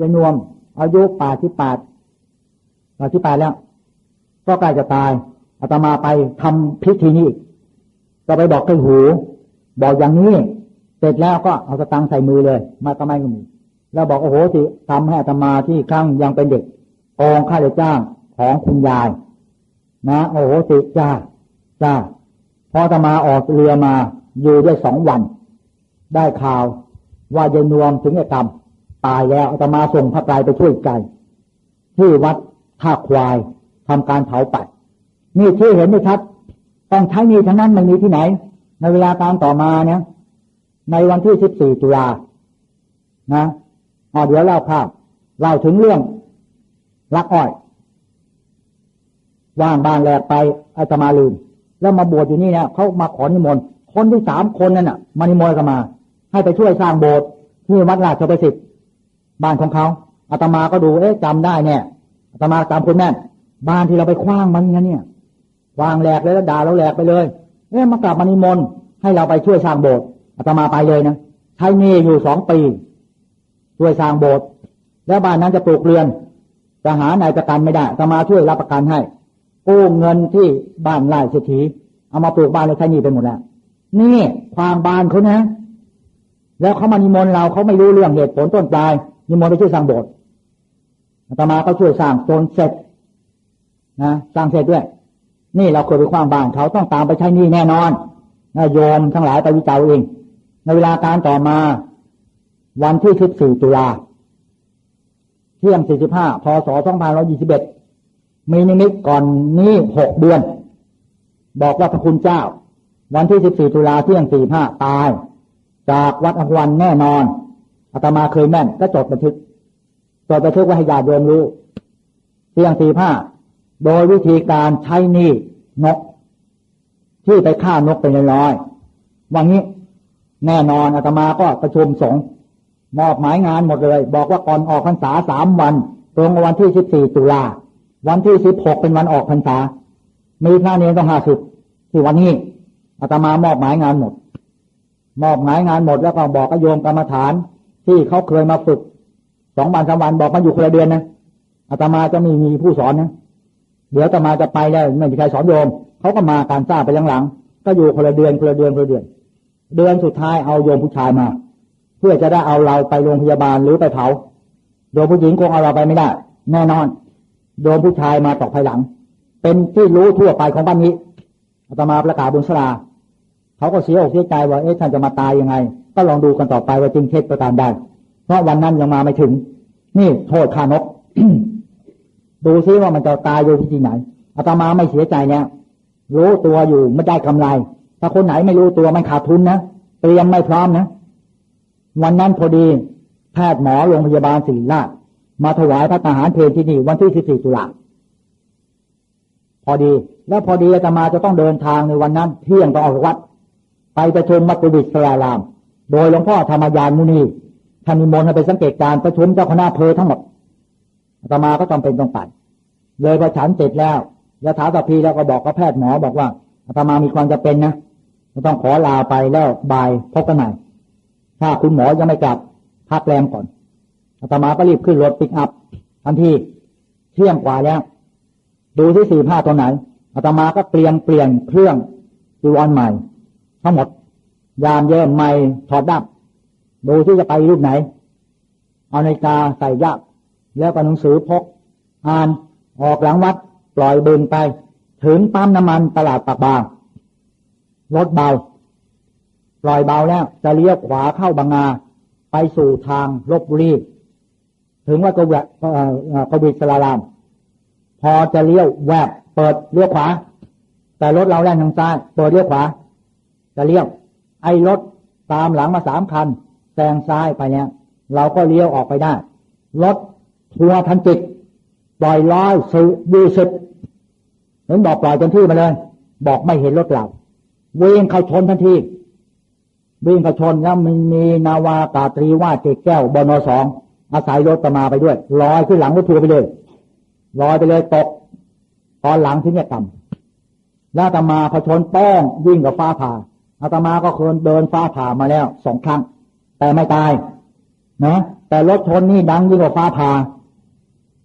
ยายนวม อายุแปดที่ปดแปดที่แปดแล้ว ก็ใกล้จะตายอาตมาไปทำพิธีนี้ก็ไปบอกใกล้หู บอกอย่างนี้ เสร็จแล้วก็เอาสตังค์ใส่มือเลย มาตะไมก็มีแล้วบอกโอ้โหสิทำให้อาตมาที่ครั้งยังเป็นเด็กองค่าราชจ้างของคุณยาย นะโอ้โหสิจ้าจ้าพออาตมาออกเรือมาอยู่ได้สองวัน ได้ข่าวว่ายายนวมถึงไอ้กรรม ตายแล้วอาตมาส่งพระกายไปช่วยใจที่วัดท่าควายทำการเผาปัดนี่ที่เห็นไหมครับต้องใช้นี่ทั้งนั้นมันมีที่ไหน ในเวลาตามต่อมาเนี่ยในวันที่สิบสี่ตุลานะอ๋อเดี๋ยวเล่าภาพเล่าถึงเรื่องลักอ้อยว่างบ้านแรกไปอาตมาลืม แล้วมาบวชอยู่นี่เนี่ยเขามาขอนิมนต์คนที่สามคนนั่นน่ะมานิมนต์กันมา ให้ไปช่วยสร้างโบสถ์ที่วัดราชประสิทธิ์ บ้านของเขาอาตมาก็ดูเอ๊ะจำได้เนี่ยอาตมาจำคนแม่นบ้านที่เราไปคว้างมันงั้นเนี่ยวางแหลกเลยแล้วด่าเราแหลกไปเลยเอ๊ะมากลับมานิมนต์ให้เราไปช่วยสร้างโบสถ์อาตมาไปเลยนะใช้หนี่อยู่สองปี ช่วยสร้างโบสถ์แล้วบ้านนั้นจะปลูกเรือนจะหานายประกันไม่ได้อาตมาช่วยรับประกันให้กู้เงินที่บ้านไร่เศรษฐีเอามาปลูกบ้านเลยใช้หนี่ไปหมดแล้วนี่ความบานเขานะ แล้วเขามานิมนต์เราเขาไม่รู้เรื่องเหตุผลต้นปลาย นิมนต์ไปช่วยสร้างโบสถ์อาตมาก็ช่วยสร้างจนเสร็จนะสร้างเสร็จด้วย นี่เราเคยไปคว้างบ้านเขาต้องตามไปใช้นี่แน่นอนนะโยมทั้งหลายไปวิจัยเอง ในเวลาการต่อมา วันที่14ตุลาเที่ยง45พศ2521มีนิมิตก่อนนี้หกเดือน บอกว่าพระคุณเจ้า วันที่14ตุลาเที่ยง45ตาย จากวัดอภวันแน่นอน อาตมาเคยแม่นก็จดบันทึกจดบันทึกไว้ให้ญาติโยมรู้เที่ยง45โดยวิธีการใช้นี้นก ที่ไปฆ่านกเป็นร้อยๆวันนี้แน่นอนอาตมาก็ประชุมสงฆ์มอบหมายงานหมดเลย บอกว่าก่อนออกพรรษาสามวัน ตรงวันที่สิบสี่ตุลาวันที่สิบหกเป็นวันออกพรรษา มีพระเนรต้องห้าสิบที่วันนี้อาตมามอบหมายงานหมด มอบหมายงานหมดแล้วก็บอกกับโยมกรรมฐาน ที่เขาเคยมาฝึกสองวันสามวันบอกมาอยู่คนละเดือนนะอาตมาจะมีมีผู้สอนนะเดี๋ยวอาตมาจะไปแล้วไม่มีใครสอนโยมเขาก็มาการทราบไปหลังๆก็อยู่คนละเดือนคนละเดือนคนละเดือน เดือนสุดท้ายเอาโยมผู้ชายมา เพื่อจะได้เอาเราไปโรงพยาบาลหรือไปเผาโยมผู้หญิงคงเอาเราไปไม่ได้ แน่นอนโยมผู้ชายมาตอกภายหลัง เป็นที่รู้ทั่วไปของบ้านนี้อาตมาประกาศบนสลาเขาก็เสียอกเสียใจว่าเอ๊ะท่านจะมาตายยังไง ก็ลองดูกันต่อไปว่าจริงเท็จประการใดเพราะวันนั้นยังมาไม่ถึง นี่โทษฆ่านก ดูซิว่ามันจะตายโดยที่จีไหนอาตมาไม่เสียใจเนี่ยรู้ตัวอยู่ไม่ได้กำไร ถ้าคนไหนไม่รู้ตัวมันขาดทุนนะเตรียมไม่พร้อมนะ วันนั้นพอดี แพทย์หมอโรงพยาบาลศิริราชมาถวายพระทหารเพลที่นี่วันที่ 14 ตุลาพอดี แล้วพอดีอาตมาจะต้องเดินทางในวันนั้น เที่ยงต้องออกวัด ไปประชุมมัตตุบิสราราม โดยหลวงพ่อธรรมยานมุนีท่านนิมนต์ให้ไปสังเกตการประชุมเจ้าคณะเพอทั้งหมดอาตมาก็จำเป็นต้องไปเลยพอฉันเสร็จแล้วยะถาตพีแล้วก็บอกกับแพทย์หมอบอกว่าอาตมามีความจะเป็นนะต้องขอลาไปแล้วบายพบกันใหม่ถ้าคุณหมอยังไม่กลับพักแรมก่อนอาตมาก็รีบขึ้นรถปิกอัพทันทีเที่ยงกว่าแล้ว ดูที่สี่ผ้าตัวไหนอาตมาก็เตรียมเปลี่ยนเครื่องจีวรใหม่ ทั้งหมด ยามเยิมใหม่ถอดดับดูที่จะไปรูปไหน เอานาฬิกาใส่ยักแล้วก็หนังสือพก อ่านออกหลังวัด ปล่อยเบินไป ถึงปั๊มน้ำมันตลาดปากบางรถเบา ปล่อยเบาแล้ว จะเลี้ยวขวาเข้าบางนา ไปสู่ทางลบบุรีถึงว่ากวิกวิสลาราม พอจะเลี้ยวแวบเปิดเลี้ยวขวา แต่รถเราแล่นทางซ้าย เปิดเลี้ยวขวา จะเลี้ยว ไอ้รถตามหลังมาสามคันแซงซ้ายไปเนี่ยเราก็เลี้ยวออกไปได้ รถทัวร์พันจิตปล่อยร้อยสิยี่สิบเห็นบอกปล่อยจนที่มาเลย บอกไม่เห็นรถเราวิ่งเข้าชนทันทีวิ่งเข้าชนแล้วมันมีนาวากาตรีว่าเจแก้วบนสองอาศัยรถตมาไปด้วยลอยขึ้นหลังรถทัวร์ไปเลยลอยไปเลยตก ตอนหลังที่เนี่ยต่ำแล้วตมาพอชนแป้งวิ่งกับฟ้าผ่า อาตมาก็เคยเดินฟ้าผ่ามาแล้วสองครั้ง แต่ไม่ตายนะแต่รถชนนี่ดังยิ่งกว่าฟ้าผ่า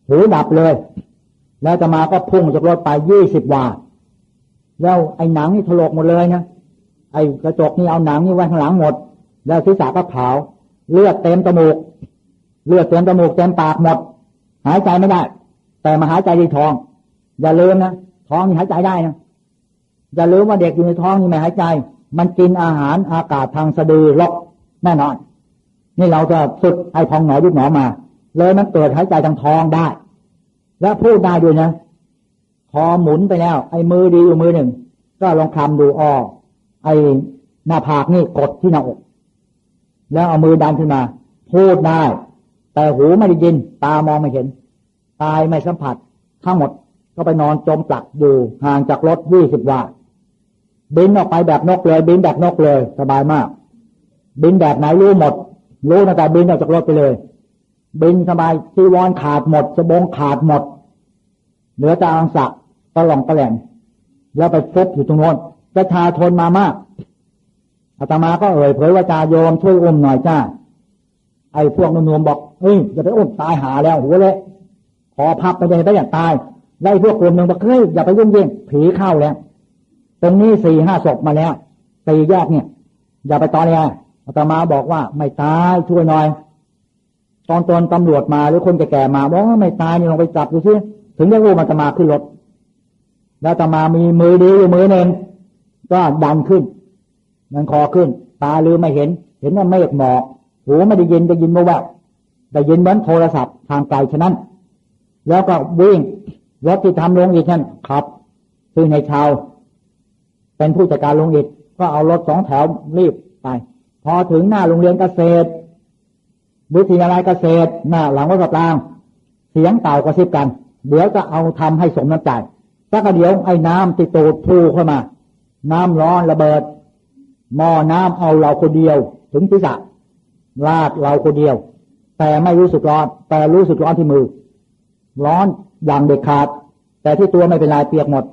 หูดับเลย แล้วอาตมาก็พุ่งจากรถไปยี่สิบวาแล้วไอ้หนังนี่ถลกหมดเลยนะไอ้กระจกนี่เอาหนังนี่ไว้ข้างหลังหมด แล้วศีรษะก็ขาว เลือดเต็มจมูก เลือดเต็มจมูกเต็มปากหมด หายใจไม่ได้ แต่มาหายใจที่ท้อง อย่าลืมนะท้องนี่หายใจได้นะอย่าลืมว่าเด็กอยู่ในท้องนี่ไม่หายใจ มันกินอาหารอากาศทางสะดือลกแน่นอน นี่เราจะฝึกไอ้พองหนอยุบหนอมา เลยมันเกิดหายใจทางท้องได้ และพูดได้ด้วยนะ พอหมุนไปแล้ว ไอ้มือดีอยู่มือหนึ่ง ก็ลองคลำดูอ้อไอ้หน้าผากนี่กดที่หน้าอก แล้วเอามือดันขึ้นมา พูดได้ แต่หูไม่ได้ยิน ตามองไม่เห็น ตายไม่สัมผัส ทั้งหมดก็ไปนอนจมปลักอยู่ห่างจากรถยี่สิบวา บินออกไปแบบนกเลย บินแบบนกเลย สบายมาก บินแบบไหนรู้หมด รู้ตั้งแต่บินออกจากรถไปเลย บินสบายจีวรขาดหมดสบงขาดหมด เหลือแต่อังสะตะหล่องตะแหลงแล้วไปฟบอยู่ตรงโน้นประชาชนมามากอาตมาก็เอ่ยเผยว่าจาโยมช่วยอุ้มหน่อยจ้าไอ้พวกนุ่มๆบอกเฮ้ยอย่าไปอุ้มตายหาแล้วหัวเละขอพับไปเลยไปอย่างตายไล่พวกกลุ่มหนึ่งบอกเฮ้ยอย่าไปยุ่งเยี่ยงผีเข้าแล้ว ตรงนี้สี่ห้าศพมาแล้วสี่แยกเนี่ย อย่าไปตอนนี้อาตมาบอกว่าไม่ตายช่วยหน่อย ตอนตอนตำรวจมาหรือคนแก่ๆมาบอกว่าไม่ตายนี่ลองไปจับดูซิถึงจะรู้มันจะมาขึ้นรถแล้วอาตมามีมือดีอยู่มือหนึ่งก็ดันขึ้น มันคอขึ้น ตาลืมไม่เห็น เห็นว่าเมฆหมอกหูไม่ได้ยินได้ยินแววๆได้ยินเหมือนโทรศัพท์ทางไกลฉะนั้น แล้วก็วิ่งรถที่ทำลงอีกนั่นขับคือในชาว เป็นผู้จัดการโรงอิฐก็เอารถสองแถวรีบไป พอถึงหน้าโรงเรียนเกษตรวิทยาลัยเกษตรหน้าหลังวัดกระปราง เสียงเต่ากระซิบกัน เดี๋ยวจะเอาทำให้สมน้ำใจสักเดี๋ยวไอ้น้ำติดตูดพูเข้ามา น้ำร้อนระเบิดหม้อน้ำเอาเราคนเดียว ถึงศีรษะลาดเราคนเดียว แต่ไม่รู้สึกร้อน แต่รู้สึกร้อนที่มือ ร้อนอย่างเด็ดขาด แต่ที่ตัวไม่เป็นไรเปียกหมด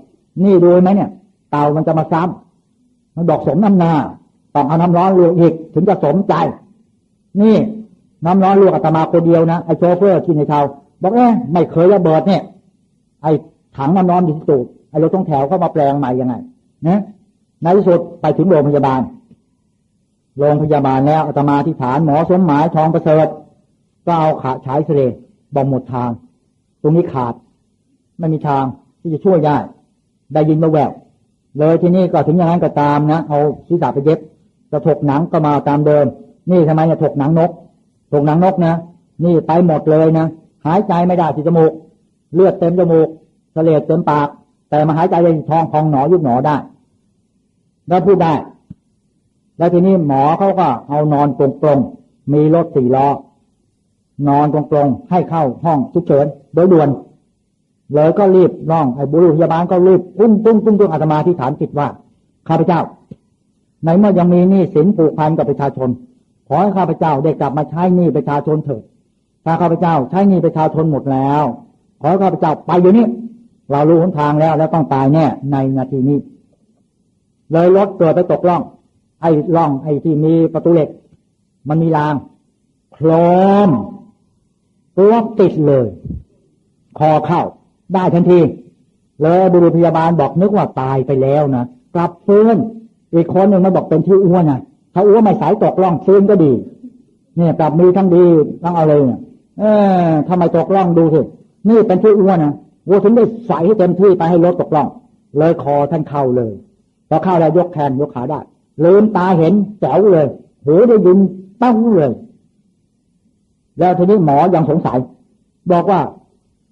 นี่ดูไหมเนี่ย เตามันจะมาซ้ำมันบอกสมน้ำหนาต้องเอาน้ำร้อนลวกอีกถึงจะสมใจ นี่น้ำร้อนลวกอาตมาคนเดียวนะไอ้โชเฟอร์ที่ในเทาบอกเอ๊ะไม่เคยระเบิดเนี่ย ไอ้ถังน้ำร้อนอยู่ที่ตูดไอ้รถต้องแถวเข้ามาแปลงใหม่ยังไงนะในที่สุดไปถึงโรงพยาบาล โรงพยาบาลแล้วอาตมาที่ฐานหมอสมหมายทองประเสริฐก็เอาขาฉายเสลบอกหมดทาง ตรงนี้ขาด ไม่มีทางที่จะช่วยได้ได้ยินมาแวว เลยที่นี่ก็ถึงอย่างนั้นก็ตามนะเอาศีรษะไปเย็บกระถกหนังก็มาตามเดิม นี่ทำไมจะถกหนังนก ถกหนังนกนะนี่ไปหมดเลยนะหายใจไม่ได้ที่จมูก เลือดเต็มจมูกเสลดเต็มปาก แต่มาหายใจในท้องพองหนอยุบหนอได้ แล้วพูดได้ แล้วทีนี้หมอเขาก็เอานอนตรงตรงๆมีรถสี่ล้อนอนตรงตรงๆให้เข้าห้องฉุกเฉินโดยด่วน เลยก็รีบร้องไอ้บุรุษพยาบาลก็รีบปุ้งปุ้งปุ้งปุ้งอาตมาที่ฐานจิตว่าข้าพเจ้าในเมื่อยังมีหนี้สินผูกพันกับประชาชน ขอให้ข้าพเจ้าได้กลับมาใช้หนี้ประชาชนเถิดถ้าข้าพเจ้าใช้หนี้ประชาชนหมดแล้ว ขอให้ข้าพเจ้าไปอยู่นี้เรารู้หนทางแล้วแล้วต้องตายแน่ในนาทีนี้ เลยรถเกิดไปตกล่อง ไอ้ล่องไอ้ที่มีประตูเหล็ก มันมีรางโครมล็อกติดเลย คอเข้า ได้ทันทีเลยบุรุษพยาบาลบอกนึกว่าตายไปแล้วนะกลับฟื้นอีกคนหนึ่งมันบอกเป็นที่อ้วนนะถ้าอ้วนไม่สายตกล่องฟื้นก็ดี เนี่ยกลับมีทั้งดีทั้งอะไรเนี่ยเออทำไมตกล่องดูสินี่เป็นที่อ้วนนะวัวถึงได้ใส่ให้เต็มที่ไปให้รถตกล่อง เลยคอท่านเข้าเลยพอเข้าแล้วยกแขนยกขาได้ลืมตาเห็นแจ๋วเลยหูได้ยินตั้งเลยแล้วทีนี้หมอยังสงสัย บอกว่า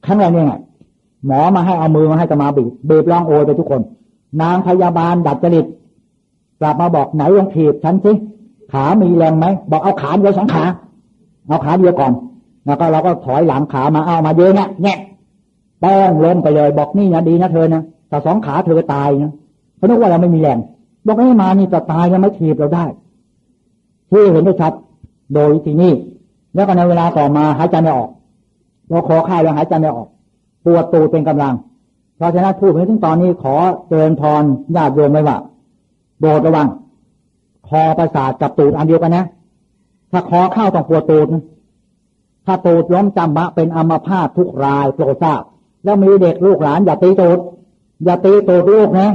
ครั้งแรกเนี่ยไง หมอมาให้เอามือมาให้ตมาบีบบีบร้องโอยไปทุกคน นางพยาบาลดัดจริตกลับมาบอกไหนลองถีบฉันสิขามีแรงไหมบอกเอาขาเดียวสองขา เอาขาเดียวก่อน แล้วก็เราก็ถอยหลังขามาเอามาเยอะเนี่ยแง่แป้งล้มไปเลยบอกนี่นะดีนะเธอนะแต่สองขาเธอตายนะเพราะนึกว่าเราไม่มีแรงบอกให้มานี่จะตายยังไม่ถีบเราได้ที่เห็นได้ชัดโดยที่นี่แล้วก็ในเวลาต่อมาหายใจไม่ออกเราขอค่ายแล้วหายใจไม่ออก ปวดตูดเป็นกำลัง เพราะฉะนั้นพูดถึงตอนนี้ขอเตือนพรญาติโยมไว้ว่าโปรดระวัง คอประสาทกับตูดอันเดียวกันนะ ถ้าคอเข้าต้องปวดตูดนะถ้าตูดล้มจำมะเป็นอัมพาตทุกรายโปรดทราบ แล้วมีเด็กลูกหลานอย่าตีตูดอย่าตีตูดลูกนะ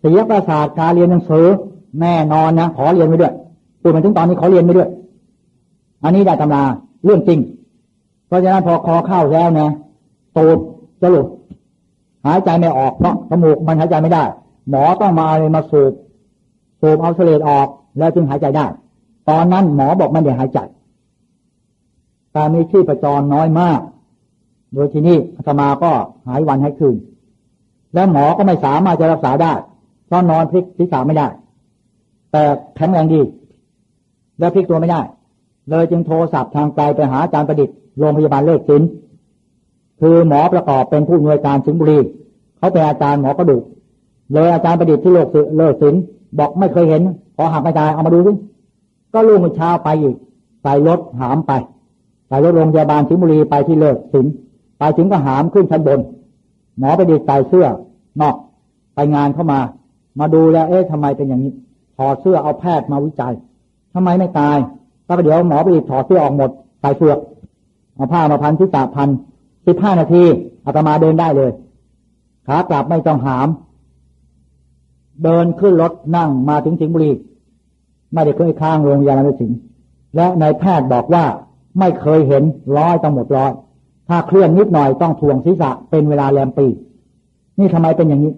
เสียประสาทการเรียนหนังสือแน่นอนนะขอเรียนไปด้วยพูดมาถึงตอนนี้ขอเรียนไปด้วย อันนี้ได้ตำราเรื่องจริง เพราะฉะนั้นพอคอเข้าแล้วนะตูด จะหลุดหายใจไม่ออกเพราะจมูกมันหายใจไม่ได้ หมอต้องมาเลยมาสูบสูบเอาเสลดออก แล้วจึงหายใจได้ ตอนนั้นหมอบอกไม่ได้หายใจแต่มีชีพจรน้อยมาก โดยที่นี่อาตมาก็หายวันหายคืน แล้วหมอก็ไม่สามารถจะรักษาได้เพราะนอนพลิกศีรษะไม่ได้ แต่แข็งแรงดี แล้วพลิกตัวไม่ได้ เลยจึงโทรศัพท์ทางไกลไปหาอาจารย์ประดิษฐ์โรงพยาบาลเลิศศิลป์ คือหมอประกอบเป็นผู้อำนวยการสิงห์บุรีเขาเป็นอาจารย์หมอกระดูกเลยอาจารย์ประดิษฐ์ที่โลกเลิศศิลบอกไม่เคยเห็น ขอหักไม่ตายเอามาดูสิก็ลูกมือเช้าไปอีกใส่รถหามไปใส่รถโรงพยาบาลสิงห์บุรีไปที่เลิศศิลไปถึงก็หามขึ้นชั้นบน หมอประดิษฐ์ใส่เสื้อนอกไปงานเข้ามา มาดูแล้ว เอ๊ะทำไมเป็นอย่างนี้ถอดเสื้อเอาแพทย์มาวิจัยทำไมไม่ตายก็เดี๋ยวหมอไปถอดเสื้อออกหมดใส่เฟือกเอาผ้ามาพันที่ตาพัน สิบห้านาทีอาตมาเดินได้เลยขากลับไม่ต้องหาม เดินขึ้นรถนั่งมาถึงสิงห์บุรีไม่ได้เคยข้างโรงพยาบาลสิงห์และนายแพทย์บอกว่าไม่เคยเห็นร้อยต้องหมดร้อยถ้าเคลื่อนนิดหน่อยต้องถ่วงศีรษะเป็นเวลาแรมปี นี่ทำไมเป็นอย่างนี้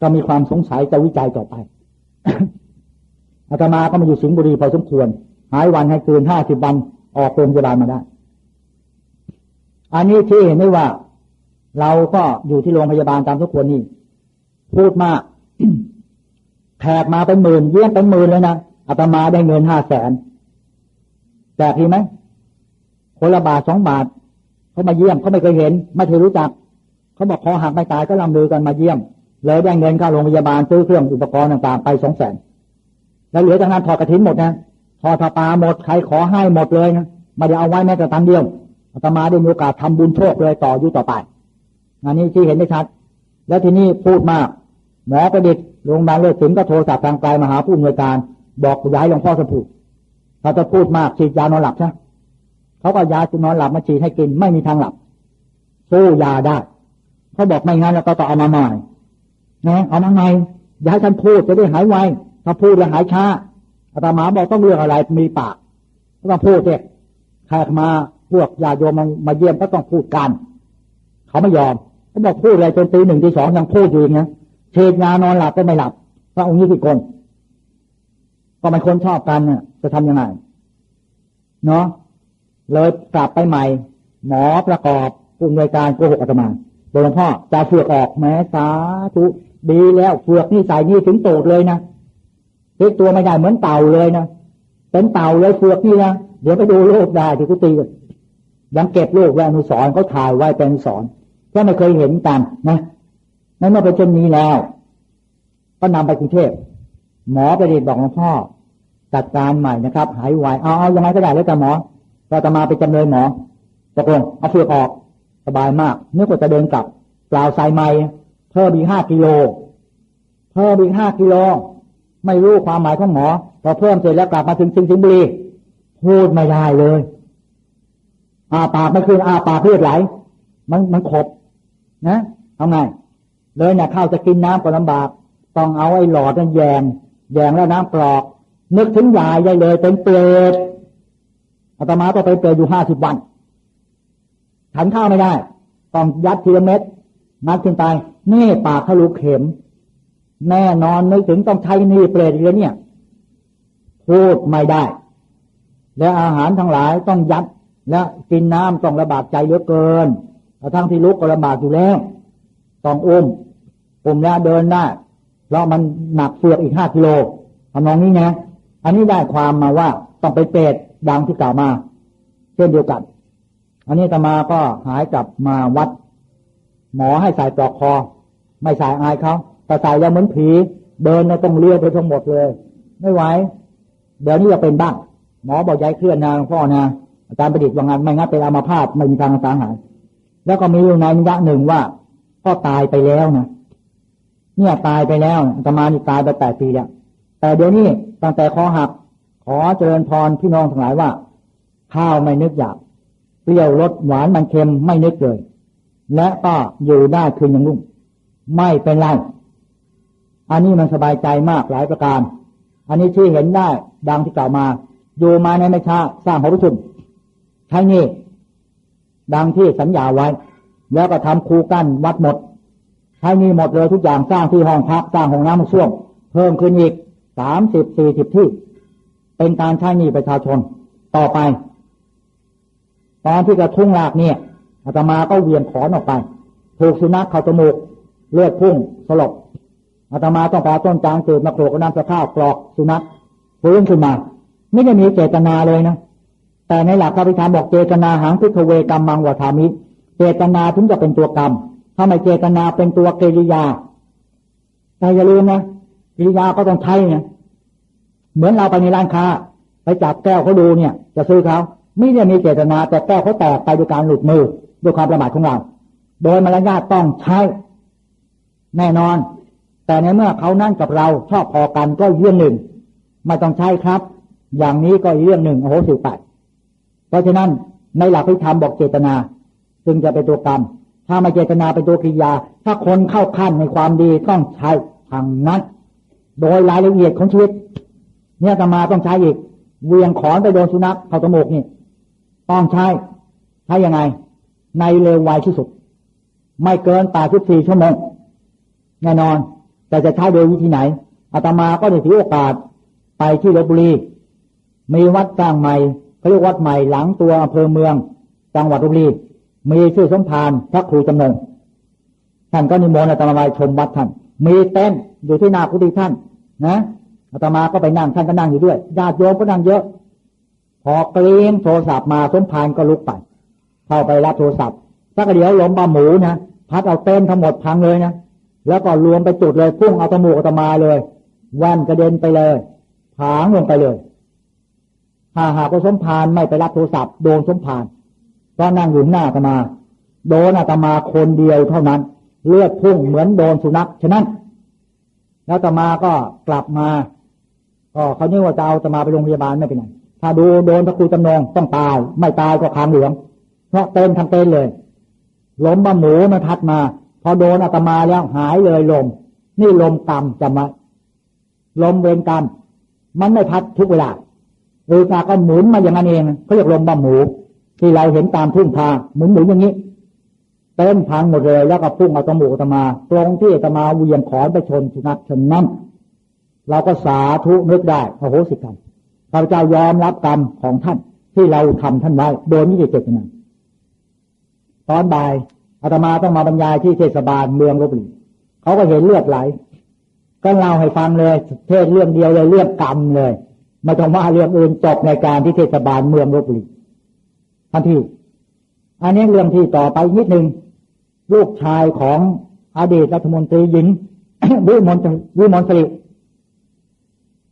ก็มีความสงสัยจะวิจัยต่อไปอาตมาก็มาอยู่สิงห์บุรีพอสมควร หายวันให้คืนห้าสิบวันออกโรงพยาบาลมาได้ อันนี้ที่เห็นได้ว่า เราก็อยู่ที่โรงพยาบาลตามทุกคนนี่ พูดมากแขกมาเป็นหมื่นเยี่ยมเป็นหมื่นเลยนะอาตมาได้เงินห้าแสนแจกทีไหมคนละบาทสองบาทเขามาเยี่ยมเขาไม่เคยเห็น ไม่เคยรู้จักเขาบอกคอหักไม่ตายก็ลำลือกันมาเยี่ยมเลยได้เงินค่าโรงพยาบาลซื้อเครื่องอุปกรณ์ต่างๆไปสองแสนแล้วเหลือจากนั้นทอดกระถินหมดนะทอดผ้าปาหมดใครขอให้หมดเลยนะไม่ได้เอาไว้แม้แต่ตันเดียว อาตมาได้มีโอกาสทำบุญโชคเลยต่ออยู่ต่อไปอันนี้ที่เห็นได้ชัด แล้วที่นี้พูดมาก หมอประดิษฐ์โรงพยาบาลเลือดสิงก็โทรศัพท์ทางไกลมาหาผู้อำนวยการ บอกย้ายหลวงพ่อสมพูถ้าจะพูดมากฉีดยานอนหลับใช่เขาก็ยาจุนอนหลับมาฉีดให้กินไม่มีทางหลับสู้ยาได้เขาบอกไม่งั้นแล้วก็ต้องเอามาใหม่นะเอามาใหม่อย่าให้ท่านพูดจะได้หายไวถ้าพูดแล้วหายช้าอาตมาบอกต้องเรื่องอะไรมีปากต้องพูดเด็กแขกมา พวกญาโยมมามาเยี่ยมก็ต้องพูดกัน เขาไม่ยอมเขาบอกพูดอะไรจนตีหนึ่งตีสองยังพูดอยู่อย่างเงี้ยเทยานอนหลับก็ไม่หลับพระองค์นี้ที่กลก็มันคนชอบกันเนี่ยจะทำยังไงเนาะเลยกลับไปใหม่ หมอประกอบผู้อำนวยการโกหกอาตมาหลวงพ่อจะเฟือกออกแม้สาธุดีแล้วเฟือกนี่ใส่นี่ถึงโตดเลยนะเล็กตัวไม่ได้เหมือนเต่าเลยนะเป็นเต่าเลยเฟือกนี่นะเดี๋ยวไปดูโลกได้ที่กุฏิ ยังเก็บโลกไว้อนุสรณ์เขาถ่ายไว้เป็นสอนุสรณ์แค่ไม่เคยเห็นกันนะนั่นเมื่อป็นเช่นนี้แล้ว ก็นำไปกรุงเทพหมอประดิษบอกหลวงพ่อจัดการใหม่นะครับ หายไวเอาเอายังไงก็ได้แล้วแต่หมอเราจะมาไปจำเลยหมอตกลงเอาเฟือกออกสบายมากเนื่อกว่าจะเดินกลับเปล่าใส่ไม้เพิ่มอีกห้ากิโลเพิ่มอีกห้ากิโลไม่รู้ความหมายของหมอพอเพิ่มเสร็จแล้วกลับมาถึงสิงห์บุรีพูดไม่ได้เลย อาปากไม่คืนอาปากเลือดไหล มันมันขบนะเอาไงเลยเนี่ยข้าวจะกินน้ำก็ลำบาก ต้องเอาไอ้หลอดนั่นแยงแยงแล้วน้ำกรอก นึกถึงยายได้เลยเป็นเปรตอาตมาต้องไปเปรตอยู่ห้าสิบวันฉันข้าวไม่ได้ ต้องยัดทีละเม็ดนัดขึ้นไปนี่ปากทะลุเข็ม แน่นอนนึกถึงต้องใช้นี่เปรตเลยเนี่ยพูดไม่ได้ และอาหารทั้งหลายต้องยัด และกินน้ำต้องระบากใจเยอะเกินกระทั้งที่ลุกก็ลำบากอยู่แล้ว ต้องอุ้มอุ้มแล้วเดินได้เพราะมันหนักเฟือกอีกห้ากิโลทำนองนี้นะ อันนี้ได้ความมาว่าต้องไปเปรตดังที่กล่าวมา เช่นเดียวกัน อันนี้ตมาก็หายกลับมาวัด หมอให้ใส่ปลอกคอ ไม่ใส่อายเขาแต่ใส่แล้วเหมือนผี เดินแล้วต้องเลี้ยวไปทั้งหมดเลย ไม่ไหว เดี๋ยวนี้จะเป็นบ้าง หมอบอกย้ายเคลื่อนนะหลวงพ่อนะ อาจารย์ประดิษฐ์ว่างานไม่งั้นเป็นอัมพาตไม่มีทางรักษาหายแล้วก็มีอยู่ในระยะหนึ่งว่าก็ตายไปแล้วนะเนี่ยตายไปแล้วอาตมานี่ตายไปแปดปีแล้วแต่เดี๋ยวนี้ตั้งแต่คอหักขอเจริญพรพี่น้องทั้งหลายว่า ข้าวไม่นึกอยากเปรี้ยวรสหวานมันเค็มไม่นึกเลย และก็อยู่ได้คืนยังรุ่ง ไม่เป็นไรอันนี้มันสบายใจมากหลายประการ อันนี้ที่เห็นได้ดังที่กล่าวมา อยู่มาในไม่ช้าสร้างหอประชุม ใช้นี่ดังที่สัญญาไว้ แล้วก็ทำคูกั้นวัดหมด ใช้นี่หมดเลยทุกอย่างสร้างที่ห้องพักสร้างห้องน้ำส้วมเพิ่มขึ้นอีกสามสิบสี่สิบที่ เป็นการใช้หนี่ประชาชนต่อไป ตอนที่กระทุ้งรากเนี่ยอาตมาก็เวียนขอนออกไป ถูกสุนัขเข้าจมูกเลือดพุ่งสลบอาตมาต้องไปต้นจางจืดมาโขลกน้ำสะข้าวกรอกสุนัขฟื้นขึ้นมา ไม่ได้มีเจตนาเลยนะ แต่ในหลักพระพิธามบอกเจตนาหังพิกเวกรรมังวัฏามิ เจตนาถึงจะเป็นตัวกรรม ถ้าไม่เจตนาเป็นตัวกิริยาแต่อย่าลืมนะกิริยาก็ต้องใช้นะเหมือนเราไปในร้านค้า ไปจับแก้วเขาดูเนี่ย จะซื้อเขาไม่ได้มีเจตนาแต่แก้วเขาแตกไปด้วยการหลุดมือด้วยความประมาทของเรา โดยมารยาทต้องใช้ แน่นอน แต่ในเมื่อเขานั่นกับเราชอบพอกันก็เรื่องหนึ่งไม่ต้องใช้ครับ อย่างนี้ก็เรื่องหนึ่งโอ้โหสิบแปด เพราะฉะนั้นในหลักพิธรรมบอกเจตนา จึงจะเป็นตัวกรรม ถ้าไม่เจตนาเป็นตัวกิริยา ถ้าคนเข้าขั้นในความดีต้องใช้ทางนั้น โดยรายละเอียดของชีวิต เนี่ยอาตมาต้องใช้อีก เวียงขอนไปโดนสุนัขเข้าจมูกนี่ต้องใช้ใช้ยังไง ในเร็วไวที่สุด ไม่เกินแปดสิบสี่ชั่วโมงแน่นอน แต่จะใช้โดยวิธีไหนอาตมาก็ได้ถือโอกาสไปที่ลบบุรีมีวัดสร้างใหม่ เขาเรียกวัดใหม่หลังตัวอำเภอเมือง จังหวัดลบบุรีมีชื่อสมภารพระครูจำนงท่านก็นิมนต์อาตมาไปชมวัดท่าน มีเต้นอยู่ที่หน้ากุฏิท่าน นะอาตมาก็ไปนั่งท่านก็นั่งอยู่ด้วยญาติโยมก็นั่งเยอะ พอเกรีนโทรศัพท์มาสมภารก็ลุกไป เข้าไปรับโทรศัพท์สักเดี๋ยวล้มบาหมูนะพัดเอาเต้นทั้งหมดพังเลยนะแล้วก็รวมไปจุดเลยพุ่งเอาตะมูกอาตมาเลยว่นกระเด็นไปเลยผางลงไปเลย ถ้าหากว่าสมภารไม่ไปรับโทรศัพท์โดนสมภารก็นั่งอยู่หน้าตมา โดนอาตมาคนเดียวเท่านั้น เลือดพุ่งเหมือนโดนสุนัขฉะนั้น แล้วตมาก็กลับมาก็เขาเนี่ยว่าจะเอาตมาไปโรงพยาบาลไม่เป็นไรถ้าดูโดนพระครูจำนงต้องตาย ไม่ตายก็คางเหลืองเพราะเต้นทำเต้นเลยล้มบะหมูมาทัดมา พอโดนอาตมาแล้วหายเลยลม นี่ลมกรรมจำมาลมเวรกรรมมันไม่พัดทุกเวลา เออกาก็หมุนมาอย่างนั้นเองเขาเรียกลมบะหมู ที่เราเห็นตามทุ่งทางหมุนหมุนอย่างนี้เต้นพังหมดเลยแล้วก็พุ่งเอาตะหมูอาตมาตรงที่อาตมาเวียงขอนไปชนสุนัขชนนั้นเราก็สาธุนึกได้โอ้โหสิกรรมข้าพเจ้ายอมรับกรรมของท่านที่เราทำท่านไว้โดยไม่ได้เจตนาตอนบ่ายอาตมาต้องมาบรรยายที่เทศบาลเมืองลบบุรีเขาก็เห็นเลือดไหล ก็เล่าให้ฟังเลยเทศเรื่องเดียวเลยเรื่องกรรมเลย ไม่ต้องว่าเรื่องอื่นจบในการที่เทศบาลเมืองลบบุรีทันทีอันนี้เรื่องที่ต่อไปนิดหนึ่งลูกชายของอดีตรัฐมนตรีหญิงวิมลวิมลสริ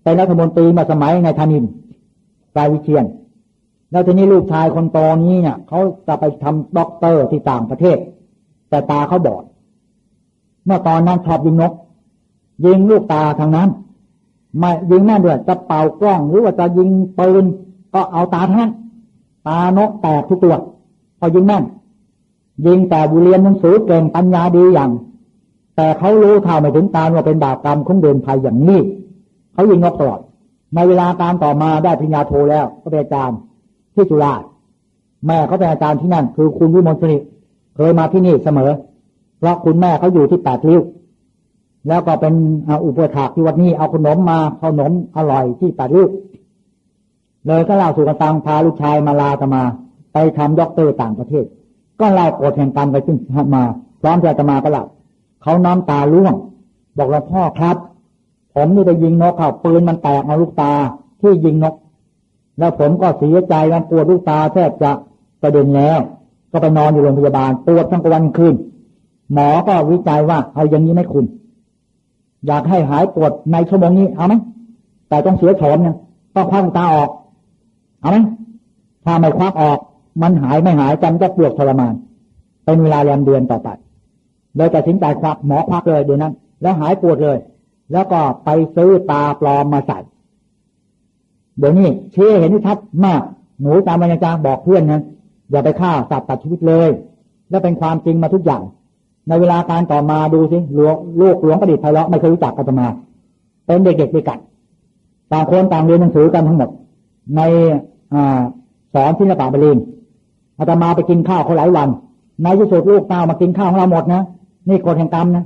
เป็นรัฐมนตรีมาสมัยในธนินกายวิเชียน แล้วทีนี้ลูกชายคนโตนี้เนี่ยเขาจะไปทำด็อกเตอร์ที่ต่างประเทศ แต่ตาเขาบอด เมื่อตอนนั้นชอบยิงนก ยิงลูกตาทางนั้น ไม่ยิงแม่นด้วยจะเป่ากล้องหรือว่าจะยิงปืนก็เอาตาทั้งนั้นตาโนแตกทุกตัวพอยิงแม่น ยิงแต่บุเรียนหนังสือเก่งปัญญาดีอย่าง แต่เขารู้เท่าไม่ถึงการว่าเป็นบาปกรรมของเดินภัยอย่างนี้เขายิงนกตลอดในเวลาการต่อมาได้ปริญญาโทแล้วก็เป็นอาจารย์ที่จุฬาแม่เขาเป็นอาจารย์ที่นั่น คือคุณวิมลสนิทเคยมาที่นี่เสมอ เพราะคุณแม่เขาอยู่ที่แปดริ้ว แล้วก็เป็นอุปถากที่วัดนี้เอาขนมมาขนมอร่อยที่แปดริ้วเลยก็เล่าสู่กันตังพาลูกชายมาลาตมา ไปทำด็อกเตอร์ต่างประเทศ ก็เล่ากฎแห่งกรรมไปขึ้นมาพร้อมจตมาก็เล่าเขาน้ำตาล่วง บอกว่าพ่อครับ ผมนี่ไปยิงนกเขาปืนมันแตกมาลูกตาที่ยิงนก แล้วผมก็เสียใจมันปวดลูกตาแทบจะประเด็นแล้ว ก็ไปนอนอยู่โรงพยาบาลปวดทั้งกลางวันคืนหมอก็วิจัยว่าเอาอย่างนี้ไหมคุณ อยากให้หายปวดในชั่วโมงนี้เอาไหมแต่ต้องเสียโฉมเนี่ยต้องควักตาออก เอาไหมถ้าไม่ควักออก มันหายไม่หายจำจะปวดทรมาน เป็นเวลาแรมเดือนต่อไปเลยตัดสินใจควักหมอควักเลยเดี๋ยวนั้น แล้วหายปวดเลย แล้วก็ไปซื้อตาปลอมมาใส่เดี๋ยวนี้เชื่อเห็นชัดมาก หนูตามบรรยากาศบอกเพื่อนนะอย่าไปฆ่าสัตว์ตัดชีวิตเลย และเป็นความจริงมาทุกอย่าง ในเวลาการต่อมาดูสิหลวงลูกหลวงประดิษฐ์ไพเราะไม่เคยรู้จักอาตมา เป็นเด็กๆด้วยกันต่างคนต่างเรียนหนังสือกันทั้งหมด ในอสอนศิลปะบาลีอาตมาไปกินข้าวเขาหลายวันในที่สุดลูกเต้ามากินข้าวของเราหมดนะนี่กฎแห่งกรรมนะ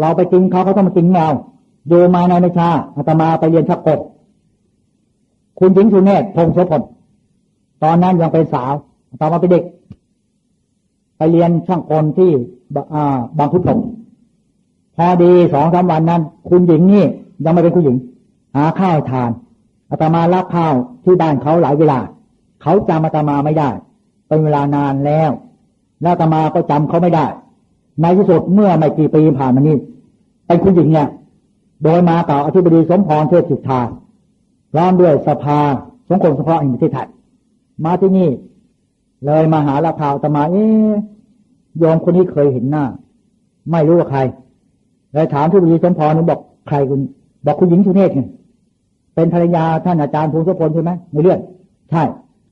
เราไปกินเขาเขาต้องมากินเราอยู่มาในไม่ช้าอาตมาไปเรียนชักกบคุณหญิงสุเนศพงศ์โสพลตอนนั้นยังเป็นสาวอาตมาเป็นเด็ก ไปเรียนช่างกลที่ บาบางพุทธงพอดีสองสามวันนั้น คุณหญิงนี่ยังไม่เป็นคุณหญิง หาข้าวทานอาตมารับข้าวที่บ้านเขาหลายเวลา เขาจำอาตมาไม่ได้ เป็นเวลานานแล้วแล้วอาตมาก็จำเขาไม่ได้ในที่สุดเมื่อไม่กี่ปีผ่านมานี้เป็นคุณหญิงเนี่ย โดยมาต่ออธิบดีสมพรเทพสิทธาร้อมด้วยสภาสงคมสงเคราะห์แห่งประเทศไทยมาที่นี่ เลยมาหาราคาวอาตมาเอ๊ะโยมคนนี้เคยเห็นหน้า ไม่รู้ว่าใครเลยถามที่บดีสมพรนี่บอกใครคุณ บอกคุณหญิงสุเนศไงเป็นภรรยาท่านอาจารย์พงศพลใช่ไหมในเรื่องใช่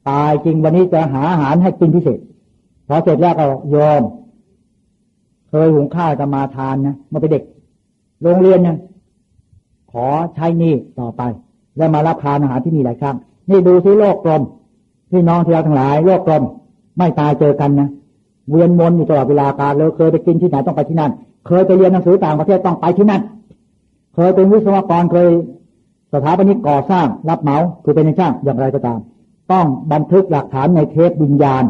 ตายจริงวันนี้จะหาอาหารให้กินพิเศษพอเสร็จแล้วก็โยมเคยหุงข้าวจะมาทานนะมาเป็นเด็ก โรงเรียนเนี่ยขอใช้นี่ต่อไป และมารับทานอาหารที่นี่หลายครั้งนี่ดูสิโลกกลมพี่น้องที่เราทั้งหลาย โลกกลมไม่ตายเจอกันนะ เวียนวนอยู่ตลอดเวลาการเลยเคยไปกินที่ไหนต้องไปที่นั่น เคยไปเรียนหนังสือต่างประเทศต้องไปที่นั่น เคยเป็นวิศวกรเคยสถาปนิกก่อสร้างรับเหมาคือเป็นช่างอย่างไรก็ตาม ต้องบันทึกหลักฐานในเทปวิญญาณ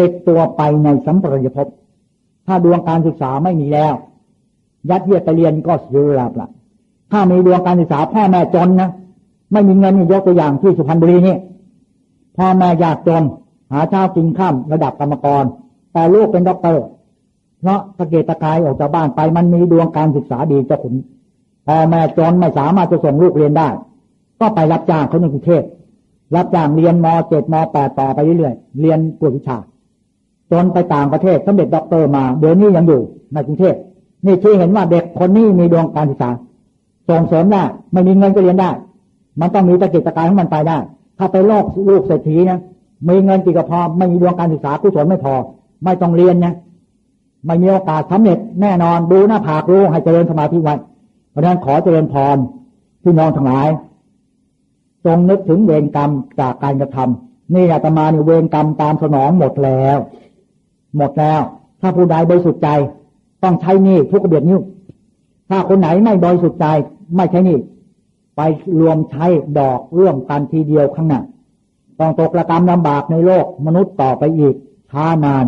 ติดตัวไปในสัมปรายภพถ้าดวงการศึกษาไม่มีแล้ว ยัดเยียดไปเรียนก็เสียเวลาล่าถ้ามีดวงการศึกษาพ่อแม่จนนะไม่มีเงินนี่ยกตัวอย่างที่สุพรรณบุรีนี่พ่อแม่ยากจน หาเช้ากินข้ามระดับกรรมกร แต่ลูกเป็นด็อกเตอร์เพราะสะเกตตะกายออกจากบ้านไปมันมีดวงการศึกษาดีเจ้าขุนพ่อแม่จนไม่สามารถจะส่งลูกเรียนได้ ก็ไปรับจ้างเขาในกรุงเทพรับจ้างเรียนมเจ็ดมแปดต่อไปเรื่อยๆเรียนกวดวิชา จนไปต่างประเทศสำเร็จด็อกเตอร์มาเดี๋ยวนี้ยังอยู่ในกรุงเทพนี่ชี้เห็นว่าเด็กคนนี้มีดวงการศึกษาส่งเสริมได้ไม่มีเงินก็เรียนได้ มันต้องมีตะกิจตะการของมันไปได้ ถ้าไปโลกลูกเศรษฐีนะมีเงินกี่ก็พอไม่มีดวงการศึกษากุศลไม่พอ ไม่ต้องเรียนนะไม่มีโอกาสสำเร็จแน่นอนดูหน้าผากรู้ให้เจริญสมาธิไว้เพราะฉะนั้นขอเจริญพรพี่น้องทั้งหลาย จงนึกถึงเวรกรรมจากการกระทำนี่อาตมาเนี่ยเวรกรรมตามสนองหมดแล้ว หมดแล้ว ถ้าผู้ใดบริสุทธิ์ใจ ต้องใช้นี่ทุกกระเบียดนิ้วถ้าคนไหนไม่บริสุทธิ์ใจ ไม่ใช้นี่ ไปรวมใช้ดอกร่วมกันทีเดียวข้างหน้าต้องตกระกรรมลำบากในโลกมนุษย์ต่อไปอีกช้านาน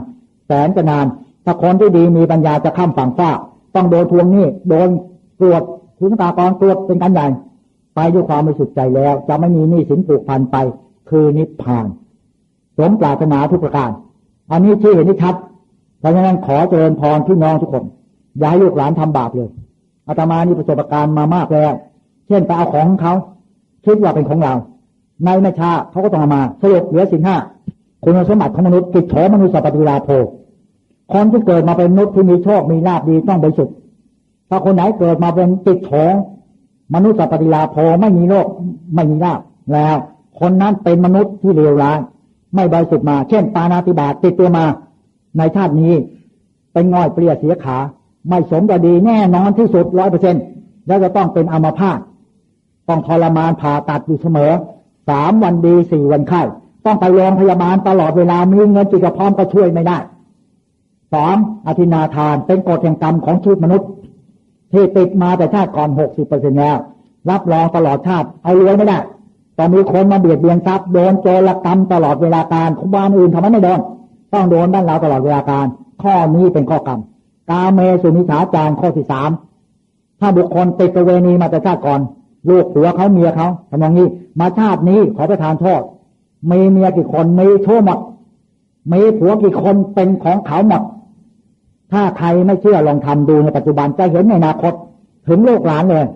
แสนจะนาน ถ้าคนที่ดีมีปัญญาจะข้ามฝั่งฟ้าต้องโดนทวงนี้โดนตรวจทุนตากรตรวจเป็นการใหญ่ไปด้วยความบริสุทธิ์ใจแล้ว จะไม่มีหนี้สินผูกพันไป คือนิพพาน สมปรารถนาทุกประการ อันนี้ที่เห็นที่ชัด เพราะฉะนั้นขอเจริญพรพี่น้องทุกคนอย่าให้ลูกหลานทำบาปเลยอาตมานี่ประสบการณ์มามากแล้ว เช่นไปเอาของเขาคิดว่าเป็นของเรา ในไม่ช้าเขาก็ต้องเอามาสรุปเหลือสินห้า คุณสมบัติของมนุษย์กิจโฉมนุษย์สัพพติลาโภคนที่เกิดมาเป็นมนุษย์ที่มีโชคมีลาภดีต้องบริสุทธิ์ถ้าคนไหนเกิดมาเป็นติดโฉงมนุษย์สัพพติลาโภไม่มีโลกไม่มีลาภแล้ว คนนั้นเป็นมนุษย์ที่เลวร้ายไม่บริสุทธิ์มา เช่น ปานาติบาตติดตัวมา ในชาตินี้เป็นง่อยเปลี่ยเสียขา ไม่สมกับดีแน่นอนที่สุดร้อยเปอร์เซ็นแล้วจะต้องเป็นอัมพาตต้องทรมานผ่าตัดอยู่เสมอสามวันดีสี่วันไข้ ต้องไปโรงพยาบาลตลอดเวลามีเงินจิกระพร้อมก็ช่วยไม่ได้สามอธินาทานเป็นกฎแห่งกรรมของชีวิตมนุษย์ ที่ติดมาแต่ชาติก่อนหกสิบเปอร์เซ็นแล้ว รับรองตลอดชาติ เอารวยไม่ได้ต้อมีคนมาเบียดเบียนทรัพย์โดนโจรกรรมตลอดเวลาการคุบ้านอื่นทำไมไม่โดนต้องโดนบ้านเราตลอดเวลาการ ข้อนี้เป็นข้อกรรมกาเมสุมิฉาจารข้อที่สามถ้าบุคคลติดประเวณีมาแต่ชาติก่อนลูกผัวเขาเมียเขาทำอย่างนี้ มาชาตินี้ขอประทานโทษ มีเมียกี่คนมีชั่วหมดมีผัวกี่คนเป็นของเขาหมดถ้าใครไม่เชื่อลองทำดูในปัจจุบันจะเห็นในอนาคต ถึงโลกหลานเลย